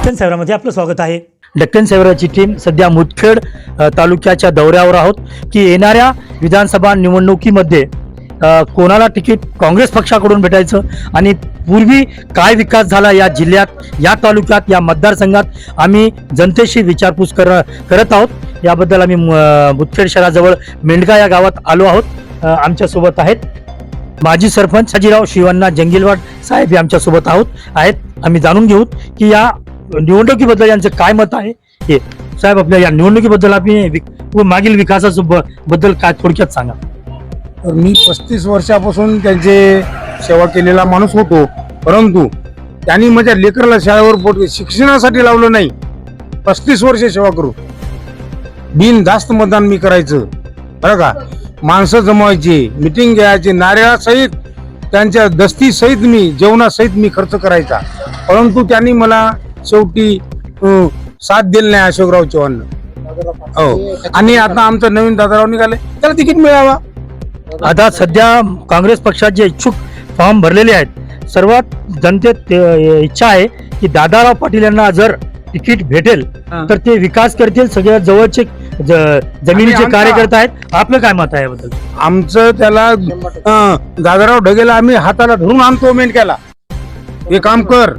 डेक्कन सेवरामध्ये आपलं स्वागत आहे. डेक्कन सेवराची टीम सध्या मुदखेड तालुक्याच्या दौऱ्यावर आहोत की येणाऱ्या विधानसभा निवडणुकीमध्ये कोणाला तिकीट काँग्रेस पक्षाकडून भेटायचं आणि पूर्वी काय विकास झाला या जिल्ह्यात या तालुक्यात या मतदारसंघात आम्ही जनतेशी विचारपूस कर करत आहोत. याबद्दल आम्ही म- मुदखेड शहराजवळ मेंढगा या गावात आलो आहोत. आमच्यासोबत आहेत माजी सरपंच हाजीराव शिवण्णा जंगिलवाड साहेब हे आमच्यासोबत आहोत आहेत. आम्ही जाणून घेऊ की या निवडणुकीबद्दल यांचं काय मत आहे? हे साहेब आपल्या या निवडणुकीबद्दल आपण व मागील विकासाचं ब- बद्दल काय थोडक्यात सांगा? तर मी पस्तीस वर्षापासून त्यांचे सेवा केलेला माणूस होतो. परंतु त्यांनी माझ्या लेकराला शाळेवर पोट शिक्षणासाठी लावलं नाही. पस्तीस वर्ष सेवा करू. बिन जास्त मतदान मी करायचं. बरं का? माणसं जमवायची मिटिंग घ्यायची नारळासहित त्यांच्या दस्तीसहित मी जेवणासहित मी खर्च करायचा. परंतु त्यांनी मला शेवटी अं, साथ दिली नाही अशोकराव चव्हाण हो. आणि आता आमचं नवीन दादाराव निघाले त्याला तिकीट मिळावा. आता सध्या काँग्रेस पक्षाचे इच्छुक फॉर्म भरलेले आहेत सर्वात जनतेत ते- इच्छा आहे की दादाराव पाटील यांना जर तिकीट भेटेल हा. तर ते विकास करतील सगळ्यात जवळचे ज- जमिनीचे आमचा- कार्यकर्ते आहेत. आपलं काय मत आहे याबद्दल? आमचं त्याला अं, दादाराव ढगेला आम्ही हाताला धरून आणतो मेंढक्याला. हे काम कर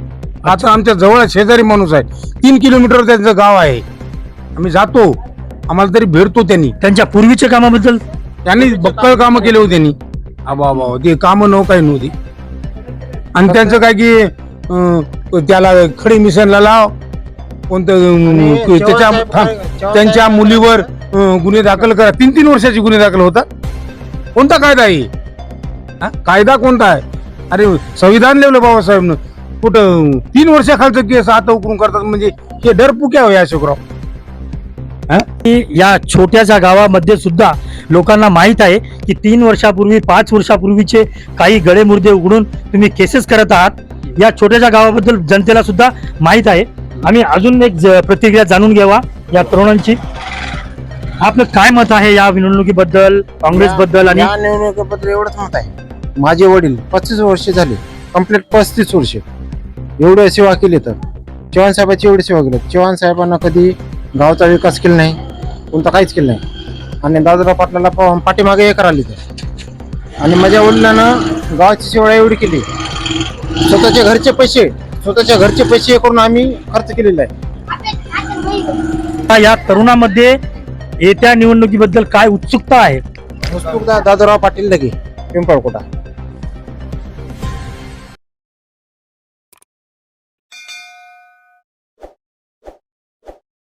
आता आमच्या जवळ शेजारी माणूस आहे. तीन किलोमीटर त्यांचं गाव आहे. आम्ही जातो. आम्हाला तरी भेटतो त्यांनी. त्यांच्या पूर्वीच्या कामाबद्दल? त्यांनी बक्कळ कामं केले होते त्यांनी. आबा आबा ते कामं नव काही नव्हती. आणि त्यांचं काय की अं, त्याला खडी मिशनला लाव. कोणतं अं, त्याच्या थांब, त्यांच्या मुलीवर अं, गुन्हे दाखल करा. तीन तीन वर्षाचे गुन्हे दाखल होतात कोणता कायदा आहे? हा? कायदा कोणता आहे? अरे संविधान लिहिलं बाबासाहेबनं. कुठं तीन वर्षाखालचं केस आता उकरून करतात. म्हणजे हे डर पुक्या हो? या अशोकराव या छोट्याशा गावामध्ये सुद्धा लोकांना माहीत आहे की तीन वर्षापूर्वी पाच वर्षापूर्वीचे काही गळे मुर्दे उघडून तुम्ही केसेस करत आहात. या छोट्याशा गावाबद्दल जनतेला सुद्धा माहीत आहे. आम्ही अजून एक ज- प्रतिक्रिया जाणून घ्यावा या तरुणांची. आपलं काय मत आहे या निवडणुकीबद्दल काँग्रेस बद्दल आणि या निवडणुकीबद्दल एवढंच मत आहे. माझे वडील पस्तीस वर्ष झाले. कंप्लीट पस्तीस वर्ष. एवढं सेवा केली तर. चव्हाण साहेबांची एवढी सेवा केली चव्हाण साहेबांना कधी गावचा विकास केला नाही कोणता काहीच केलं नाही. आणि दादाराव पाटलाला पा- पाठीमागे हे करायला तर. आणि माझ्या वडिलांना गावाची सेवा एवढी केली. स्वतःच्या घरचे पैसे स्वतःच्या घरचे पैसे करून आम्ही खर्च केलेला आहे. या तरुणामध्ये येत्या निवडणुकीबद्दल काय उत्सुकता आहे? उत्सुकता दादाराव पाटील लगे पिंपळकोटा.